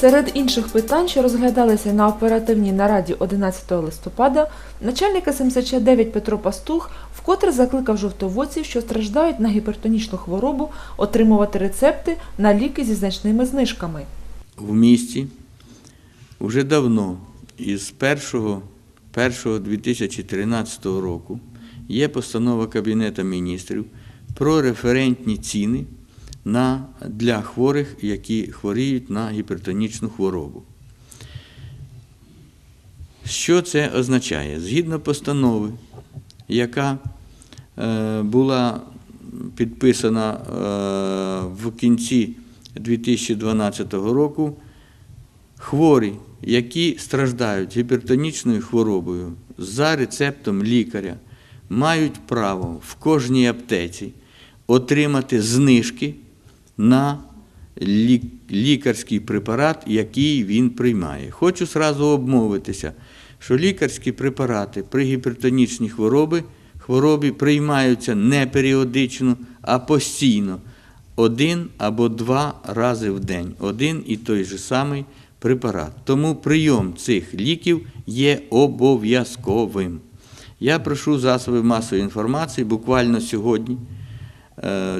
Серед інших питань, що розглядалися на оперативній нараді 11 листопада, начальник СМСЧ 9 Петро Пастух вкотре закликав жовтоводців, що страждають на гіпертонічну хворобу, отримувати рецепти на ліки зі значними знижками. в місті вже давно, із 1, 1 2013 року, є постанова Кабінету міністрів про референтні ціни на, для хворих, які хворіють на гіпертонічну хворобу. Що це означає? Згідно постанови, яка е, була підписана е, в кінці 2012 року, хворі, які страждають гіпертонічною хворобою за рецептом лікаря, мають право в кожній аптеці отримати знижки на лікарський препарат, який він приймає. Хочу сразу обмовитися, що лікарські препарати при гіпертонічній хворобі, хворобі приймаються не періодично, а постійно, один або два рази в день, один і той же самий препарат. Тому прийом цих ліків є обов'язковим. Я прошу засоби масової інформації буквально сьогодні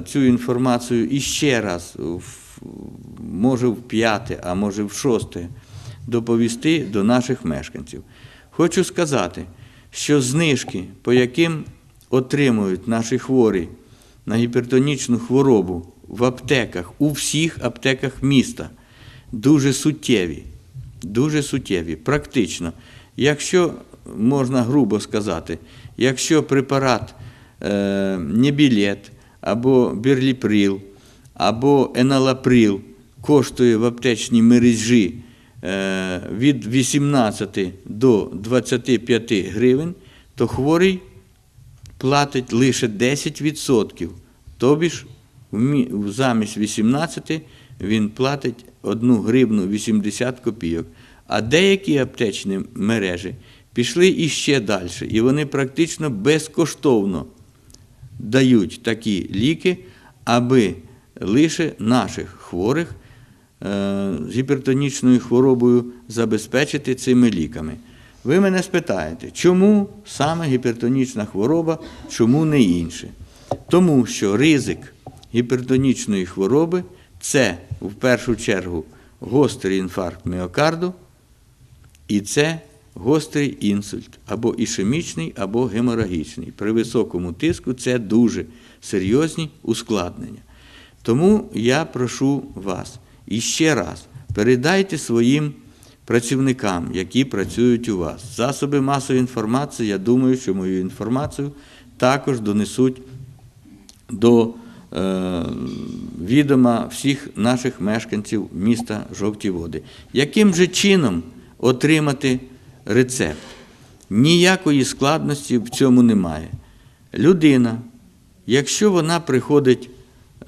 цю інформацію іще раз, може в п'яте, а може в шосте, доповісти до наших мешканців. Хочу сказати, що знижки, по яким отримують наші хворі на гіпертонічну хворобу в аптеках, у всіх аптеках міста, дуже суттєві. Дуже суттєві, практично. Якщо можна грубо сказати, якщо препарат е, Небілет або Берліприл, або Еналаприл коштує в аптечній мережі е, від 18 до 25 гривень, то хворий платить лише 10%. Тобі ж замість 18 він платить 1 гривну 80 копійок. А деякі аптечні мережі пішли іще далі, і вони практично безкоштовно дають такі ліки, аби лише наших хворих е, з гіпертонічною хворобою забезпечити цими ліками. Ви мене спитаєте, чому саме гіпертонічна хвороба, чому не інше? Тому що ризик гіпертонічної хвороби це в першу чергу гострий інфаркт міокарду, і це гострий інсульт, або ішемічний, або геморагічний. При високому тиску це дуже серйозні ускладнення. Тому я прошу вас іще раз передайте своїм працівникам, які працюють у вас. Засоби масової інформації, я думаю, що мою інформацію також донесуть до е, відома всіх наших мешканців міста Жовті Води. Яким же чином отримати рецепт? Ніякої складності в цьому немає. Людина, якщо вона приходить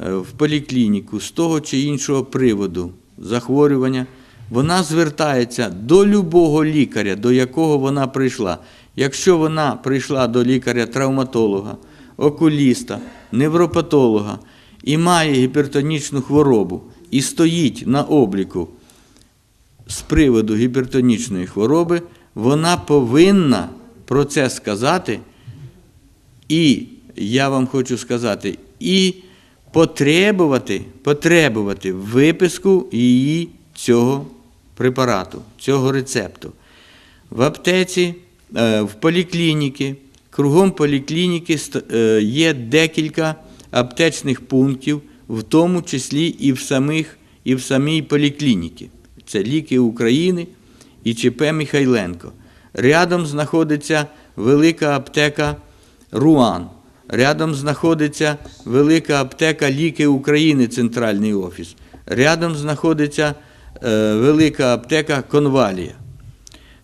е, в поліклініку з того чи іншого приводу захворювання, вона звертається до любого лікаря, до якого вона прийшла. Якщо вона прийшла до лікаря-травматолога, окуліста, невропатолога і має гіпертонічну хворобу і стоїть на обліку з приводу гіпертонічної хвороби, вона повинна про це сказати. І я вам хочу сказати, і потребувати, потребувати виписку її цього препарату, цього рецепту. В аптеці, е, в поліклініки, кругом поліклініки е, є декілька аптечних пунктів, в тому числі і в, самих, і в самій поліклініці. Це ліки України і ЧП Михайленко. Рядом знаходиться велика аптека Руан. Рядом знаходиться велика аптека Ліки України, центральний офіс. Рядом знаходиться е, велика аптека Конвалія.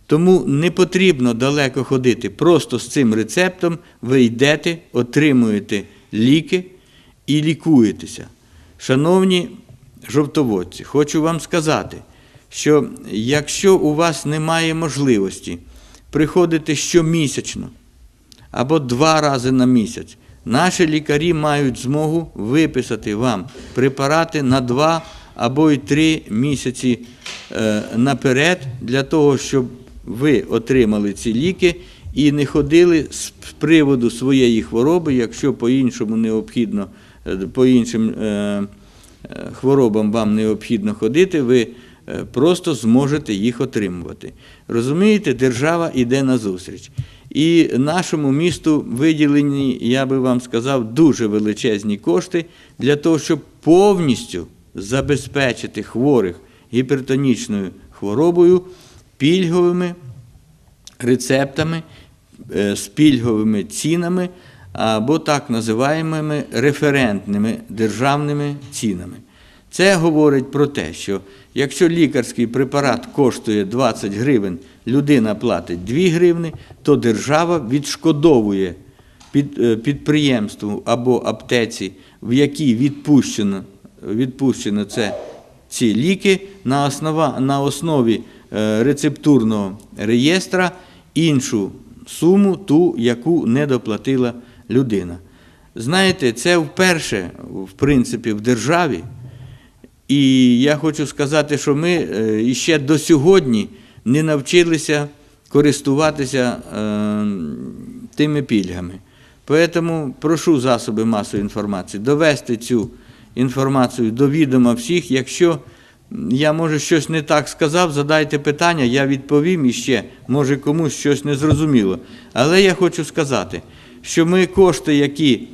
Тому не потрібно далеко ходити. Просто з цим рецептом ви йдете, отримуєте ліки і лікуєтеся. Шановні жовтоводці, хочу вам сказати, що якщо у вас немає можливості приходити щомісячно або два рази на місяць, наші лікарі мають змогу виписати вам препарати на два або й три місяці е, наперед, для того, щоб ви отримали ці ліки і не ходили з приводу своєї хвороби, якщо по-іншому необхідно, е, по іншим е, хворобам вам необхідно ходити, ви просто зможете їх отримувати. Розумієте, держава йде на зустріч. І нашому місту виділені, я би вам сказав, дуже величезні кошти для того, щоб повністю забезпечити хворих гіпертонічною хворобою пільговими рецептами е, з пільговими цінами або так називаємими референтними державними цінами. Це говорить про те, що якщо лікарський препарат коштує 20 гривень, людина платить 2 гривни, то держава відшкодовує е, підприємству або аптеці, в якій відпущено, відпущено це, ці ліки на, основа, на основі е, рецептурного реєстра іншу суму, ту, яку не доплатила людина. Знаєте, це вперше, в принципі, в державі. І я хочу сказати, що ми е, іще до сьогодні не навчилися користуватися е, тими пільгами. Тому прошу засоби масової інформації довести цю інформацію до відома всіх. Якщо я, може, щось не так сказав, задайте питання, я відповім іще, може комусь щось не зрозуміло. Але я хочу сказати, що ми кошти, які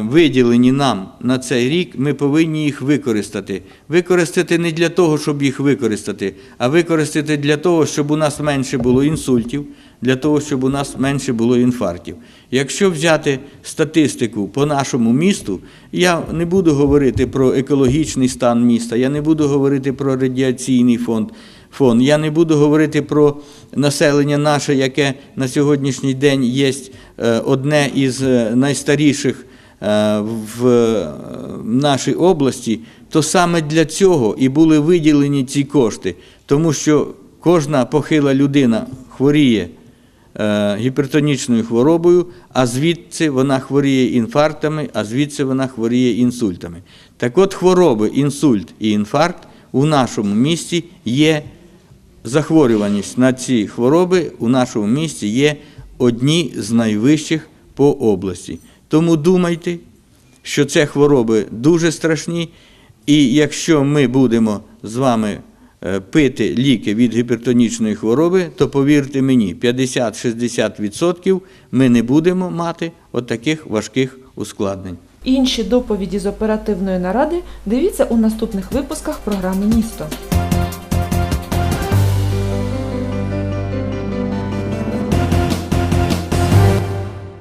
виділені нам на цей рік, ми повинні їх використати. Використати не для того, щоб їх використати, а використати для того, щоб у нас менше було інсультів, для того, щоб у нас менше було інфарктів. Якщо взяти статистику по нашому місту, я не буду говорити про екологічний стан міста, я не буду говорити про радіаційний фонд. Фон. Я не буду говорити про населення наше, яке на сьогоднішній день є е, одне із е, найстаріших е, в нашій області, то саме для цього і були виділені ці кошти, тому що кожна похила людина хворіє гіпертонічною хворобою, а звідси вона хворіє інфарктами, а звідси вона хворіє інсультами. Так от хвороби, інсульт і інфаркт у нашому місті є захворюваність на ці хвороби у нашому місті є одні з найвищих по області. Тому думайте, що це хвороби дуже страшні, і якщо ми будемо з вами е, пити ліки від гіпертонічної хвороби, то повірте мені, 50-60% ми не будемо мати отаких важких ускладнень. Інші доповіді з оперативної наради дивіться у наступних випусках програми Місто.